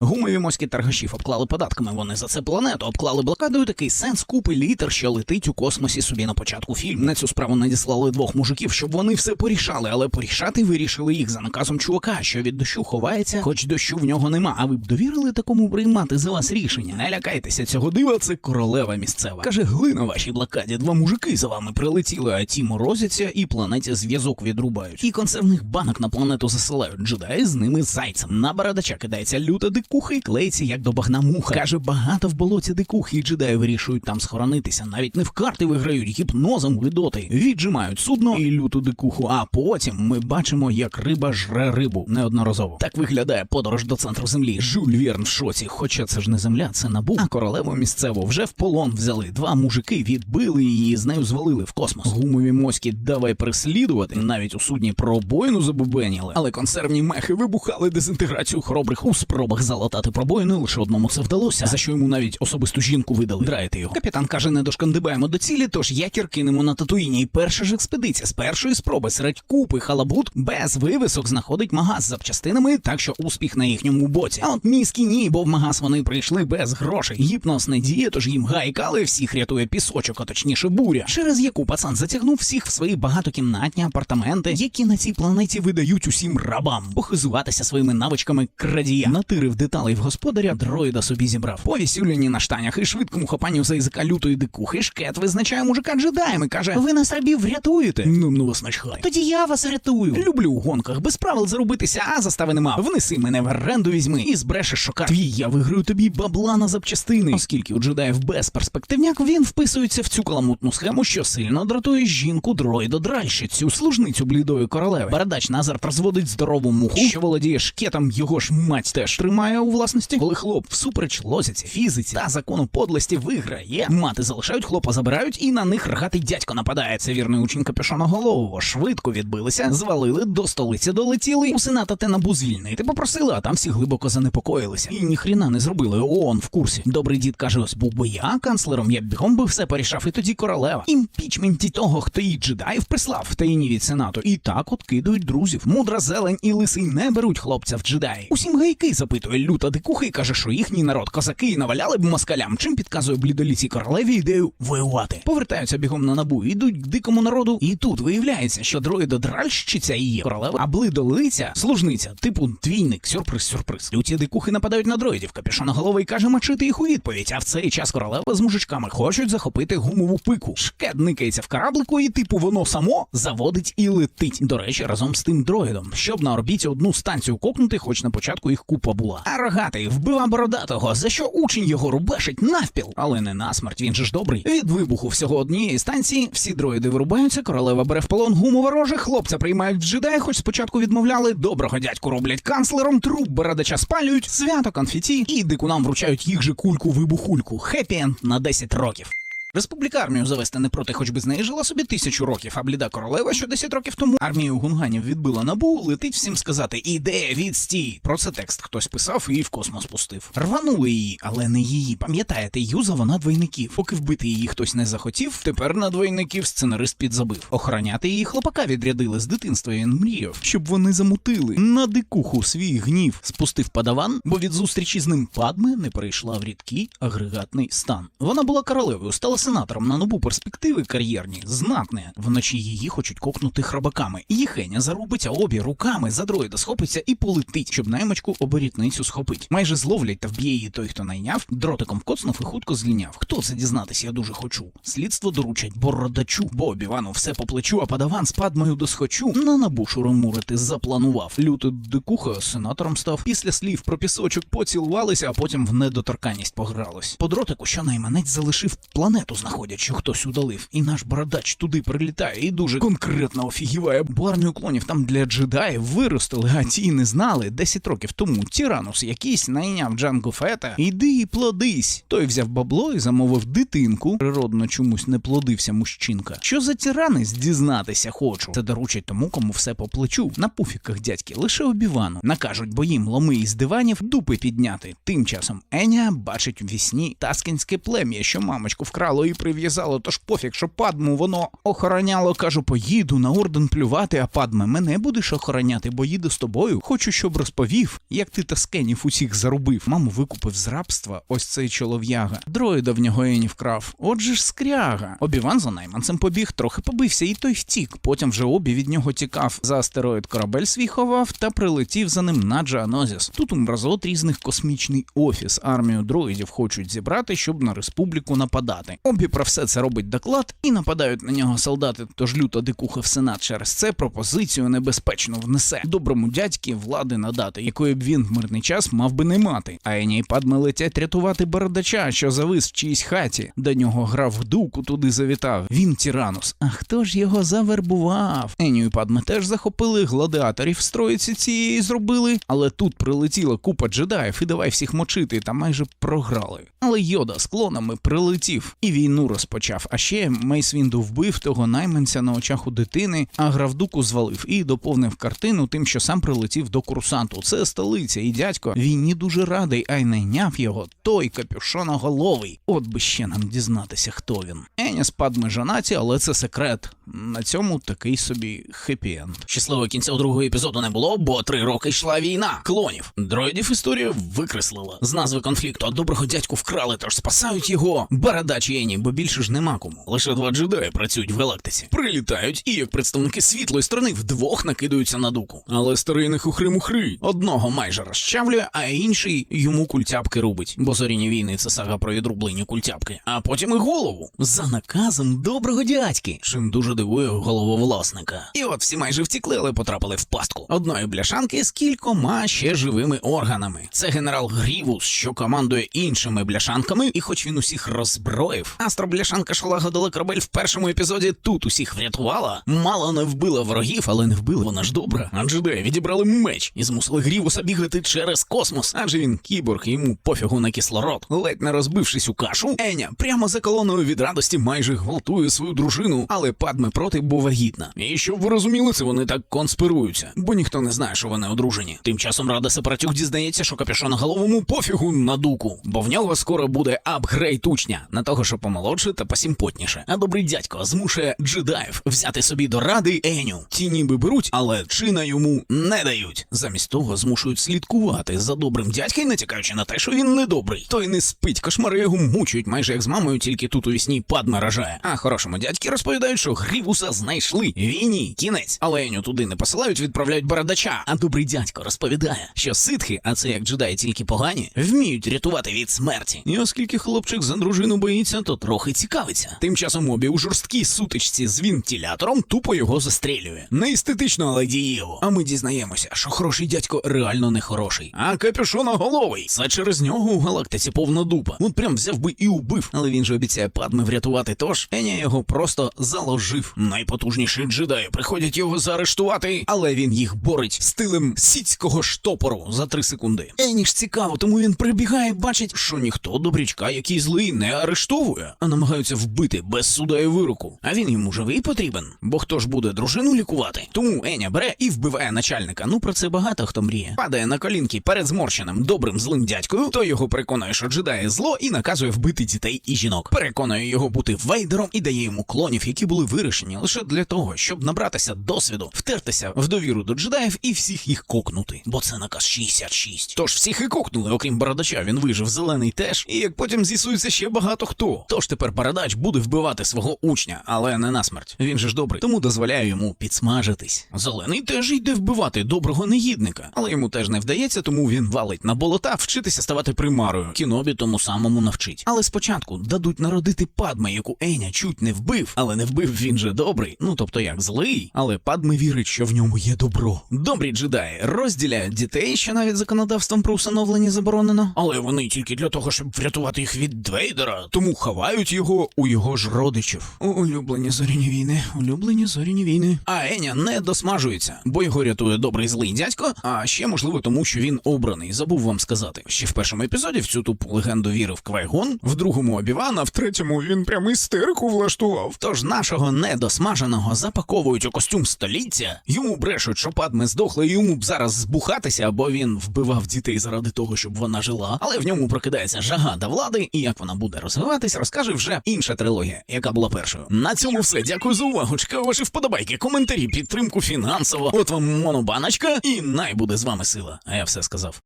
Гумові моські торгашів обклали податками. Вони за це планету обклали блокадою такий сенс купи літер, що летить у космосі собі на початку фільму. На цю справу надіслали двох мужиків, щоб вони все порішали, але порішати вирішили їх за наказом чувака, що від дощу ховається, хоч дощу в нього нема. А ви б довірили такому приймати за вас рішення? Не лякайтеся цього дива, це королева місцева. Каже, глина вашій блокаді. Два мужики за вами прилетіли, а ті морозяться і планеті зв'язок відрубають. І консервних банок на планету засилають. Джедаї з ними зайцем. На бородача кидається люта дикуха і клеїться як до багна муха. Каже, багато в болоті дикухи, і джедаї вирішують там схоронитися. Навіть не в карти виграють, гіпнозом видоти. Віджимають судно і люту дикуху. А потім ми бачимо, як риба жре рибу неодноразово. Так виглядає подорож до центру землі. Жюль Верн в шоці. Хоча це ж не земля, це набу. А королеву місцеву вже в полон взяли. Два мужики відбили її з нею звалили в космос. Гумові моські давай переслідувати. Навіть у судні про бойну забубеніли. Але консервні мехи вибухали дезінтеграцію хоробрих у спробах залатати пробоїну. Лише одному це вдалося. За що йому навіть особисту жінку видали. Драйте його. Капітан каже, не дошкандибаємо до цілі, тож якір кинемо на татуїні. І перша ж експедиція з першої спроби серед купи халабут без вивисок знаходить магаз з запчастинами, так що успіх на їхньому боці. А от міські ні, бо в магаз вони прийшли без грошей. Гіпноз не діє, тож їм гайка, але всіх рятує пісочок, а точніше буря, через яку пацан затягнув всіх в свої багатокімнатні апартаменти, які на цій планеті видають усім рабам, похизуватися своїми навичками крадія. Натирив деталей в господаря, дроїда собі зібрав. Повісюлені на штанях і швидкому хапанню за язика лютої дикухи. Шкет визначає мужика джедаєм і каже: Ви нас рабів врятуєте? Ну ну вас начхай. Тоді я вас рятую. Люблю у гонках без правил зарубитися, а застави нема. Внеси мене в оренду візьми і збрешеш шока. Твій я виграю тобі бабла на запчастини. Оскільки у джедаїв безперспективняк він вписується в цю каламутну схему, що сильно дратує жінку дроїдо дральщицю, служницю блідої королеви. Бородач Назар розводить здорову муху, що володіє шкетом, його ж мать теж тримає у власності. Коли хлоп всупереч лозяться, фізиці та закону подлості виграє. Мати залишають, хлопа забирають, і на них рогатий дядько нападає. Це вірний учень капюшоноголового. Швидко відбилися, звалили до столиці, долетіли. У сената те набу звільнити попросили, а там всі глибоко занепокоїлися. І ніхріна не зробили. ООН в курсі. Добрий дід каже: ось був би я канцлером, я бігом би все порішав, і тоді королева. Імпічменті того, хто її джедаїв прислав в таїні від сенату. І так от кидають друзів. Мудра зелень і лисий не беруть хлопця в джедаї. Усім гайки запитує люта дикуха і каже, що їхній народ козаки наваляли б москалям. Чим підказує блідоліцій королеві ідею воювати. Повертаються бігом на набу, ідуть к дикому народу. І тут виявляється, що дроїдо дральщиця і є королева, а блидолиця служниця, типу двійник, сюрприз, сюрприз. Люті дикухи нападають на дроїдів. Капюшоноголовий каже мочити їх у відповідь. А в цей час королева з мужичками хочуть захопити гумову пику. Шкет никається в кораблику, і типу воно само заводить і летить. До речі, разом з тим дроїдом, щоб на орбіті одну станцію кокнути, хоч на початку їх купа була. Рогатий вбива бородатого, за що учень його рубешить навпіл, але не насмерть. Він же ж добрий. Від вибуху всього однієї станції всі дроїди вирубаються. Королева бере в полон гуму вороже, хлопця приймають в джедай, хоч спочатку відмовляли. Доброго дядьку роблять канцлером, труп бородача спалюють, свято конфеті і дикунам вручають їх же кульку вибухульку. Хеппі-енд на 10 років. Республіка армію завести не проти, хоч би з неї жила собі тисячу років, а бліда королева, що 10 років тому армію гунганів відбила набу, летить всім сказати Іде, відстій. Про це текст хтось писав і в космос пустив. Рванули її, але не її. Пам'ятаєте, юза вона двойників. Поки вбити її хтось не захотів, тепер на двойників сценарист підзабив. Охороняти її хлопака відрядили з дитинства. Він мріяв, щоб вони замутили на дикуху свій гнів. Спустив падаван, бо від зустрічі з ним падме не перейшла в рідкий агрегатний стан. Вона була королевою, стала сенатором на нову перспективи кар'єрні, знатне. Вночі її хочуть кокнути храбаками. Їхеня зарубиться обі руками, за дроїда схопиться і полетить, щоб наймичку оборітницю схопить. Майже зловлять та вб'є її той, хто найняв, дротиком коцнув і хутко зліняв. Хто це дізнатися, я дуже хочу. Слідство доручать бородачу, бо обівану все по плечу, а падаван з падмою досхочу. На набу шуромурити запланував. Лютий дикуха сенатором став. Після слів про пісочок поцілувалися, а потім в недоторканність погралось. По дротику, що найманець залишив планету, знаходять, що хтось удалив, і наш бородач туди прилітає і дуже конкретно офігіває. Бо армію клонів там для джедаїв виростили, а ті не знали 10 років тому. Тіранус якийсь найняв Джангу Фета. Іди і плодись. Той взяв бабло і замовив дитинку. Природно чомусь не плодився мужчинка. Що за тіранець дізнатися хочу? Це доручать тому, кому все по плечу. На пуфіках дядьки лише обівану. Накажуть, бо їм ломи із диванів дупи підняти. Тим часом Еня бачить в вісні таскінське плем'я, що мамочку вкрали взяло і прив'язало, тож пофіг, що падму воно охороняло. Кажу, поїду на орден плювати, а падме, мене будеш охороняти, бо їду з тобою. Хочу, щоб розповів, як ти таскенів усіх зарубив. Маму викупив з рабства ось цей чолов'яга. Дроїда в нього Ені вкрав. Отже ж скряга. Обіван за найманцем побіг, трохи побився, і той втік. Потім вже обі від нього тікав. За астероїд корабель свій ховав та прилетів за ним на Джанозіс. Тут у мразот різних космічний офіс. Армію дроїдів хочуть зібрати, щоб на республіку нападати. Обі про все це робить доклад і нападають на нього солдати. Тож люто дикуха в сенат через це пропозицію небезпечно внесе. Доброму дядьки влади надати, якої б він в мирний час мав би не мати. А Ені й Падме летять рятувати бородача, що завис в чиїсь хаті. До нього грав дуку, туди завітав. Він тіранус. А хто ж його завербував? Еню і Падме теж захопили гладіаторів строїці цієї зробили, але тут прилетіла купа джедаїв і давай всіх мочити, та майже програли. Але Йода з клонами прилетів і війну розпочав. А ще Мейс Вінду вбив того найманця на очах у дитини, а гравдуку звалив і доповнив картину тим, що сам прилетів до курсанту. Це столиця, і дядько війні дуже радий, а й найняв його той капюшоноголовий. От би ще нам дізнатися, хто він. Еня з Падме жонаті, але це секрет. На цьому такий собі хеппі-енд. Щасливого кінця у другого епізоду не було, бо три роки йшла війна. Клонів. Дроїдів історія викреслила. З назви конфлікту, а доброго дядьку вкрали, тож спасають його. Барадач Ені, бо більше ж нема кому. Лише два джедаї працюють в галактиці. Прилітають і як представники світлої сторони вдвох накидаються на дуку. Але старий не хухри-мухри. Одного майже розчавлює, а інший йому культяпки рубить. Бо зоріні війни це сага про відрублені культяпки. А потім і голову. За наказом доброго дядьки. Чим дуже дивує голововласника. І от всі майже втікли, але потрапили в пастку. Одної бляшанки з кількома ще живими органами. Це генерал Грівус, що командує іншими бляшанками, і хоч він усіх роззброїв, астробляшанка що лагодила корабель в першому епізоді тут усіх врятувала. Мало не вбила ворогів, але не вбила вона ж добре. А джедаї відібрали меч і змусили Грівуса бігати через космос, адже він кіборг, і йому пофігу на кислород. Ледь не розбившись у кашу, Еня прямо за колоною від радості майже гвалтує свою дружину, але падме проти, бо вагітна. І щоб ви розуміли, це вони так конспируються, бо ніхто не знає, що вони одружені. Тим часом рада сепаратюк дізнається, що капюшон головому пофігу на дуку, бо в нього скоро буде апгрейд учня на того, що помолодше та посімпотніше. А добрий дядько змушує джедаїв взяти собі до ради Еню. Ті ніби беруть, але чина йому не дають. Замість того змушують слідкувати за добрим дядькою, натякаючи на те, що він недобрий. Той не спить, кошмари його мучують майже як з мамою, тільки тут у вісні падме рожає. А хорошому дядьки розповідають, що Грівуса знайшли. Війні, кінець. Але Еню туди не посилають, відправляють бородача. А добрий дядько розповідає, що ситхи, а це як джедаї тільки погані, вміють рятувати від смерті. І оскільки хлопчик за дружину боїться, то трохи цікавиться. Тим часом обі у жорсткій сутичці з вентилятором тупо його застрілює. Не естетично, але дієво. А ми дізнаємося, що хороший дядько реально не хороший. А капюшоноголовий. Це через нього у галактиці повна дупа. От прям взяв би і убив. Але він же обіцяє падме врятувати. Тож Еня його просто заложив. Найпотужніші джедаї приходять його заарештувати, але він їх борить стилем сіцького штопору за три секунди. Ені ж цікаво, тому він прибігає, бачить, що ніхто добрячка, який злий, не арештовує, а намагаються вбити без суда і вироку. А він йому живий потрібен. Бо хто ж буде дружину лікувати? Тому Еня бере і вбиває начальника. Ну про це багато хто мріє. Падає на колінки перед зморщеним добрим злим дядькою, то його переконує, що джедаї зло, і наказує вбити дітей і жінок. Переконує його бути вейдером і дає йому клонів, які були вирішені лише для того, щоб набратися досвіду, втертися в довіру до джедаїв і всіх їх кокнути. Бо це наказ 66. Тож всіх і кокнули, окрім бородача, він вижив зелений теж. І як потім з'ясується ще багато хто. Тож тепер бородач буде вбивати свого учня, але не насмерть. Він же ж добрий, тому дозволяє йому підсмажитись. Зелений теж йде вбивати доброго негідника, але йому теж не вдається, тому він валить на болота вчитися ставати примарою. Кінобі тому самому навчить. Але спочатку дадуть народити падме, яку Еня чуть не вбив, але не вбив він же добрий. Ну тобто як злий, але падме вірить, що в ньому є добро. Добрі джедаї розділяють дітей, що навіть законодавством про усиновлення заборонено, але вони тільки для того, щоб врятувати їх від Двейдера, тому ховають його у його ж родичів. Улюблені зоряні війни, улюблені зоряні війни. А Еня не досмажується, бо його рятує добрий злий дядько. А ще можливо тому, що він обраний. Забув вам сказати. Ще в першому епізоді в цю тупу легенду вірив Квайгон, в другому Обіван, а в третьому він прямо істерику влаштував. Тож нашого недосмаженого запаковують у костюм століття. Йому брешуть, що падме здохли, йому б зараз збухатися, бо він вбивав дітей заради того, щоб вона жила. Але в ньому прокидається жага до влади, і як вона буде розвиватись, розкаже вже інша трилогія, яка була першою. На цьому все. Дякую за увагу. Чекаю ваші вподобайки, коментарі, підтримку фінансово. От вам монобаночка, і най буде з вами сила. А я все сказав.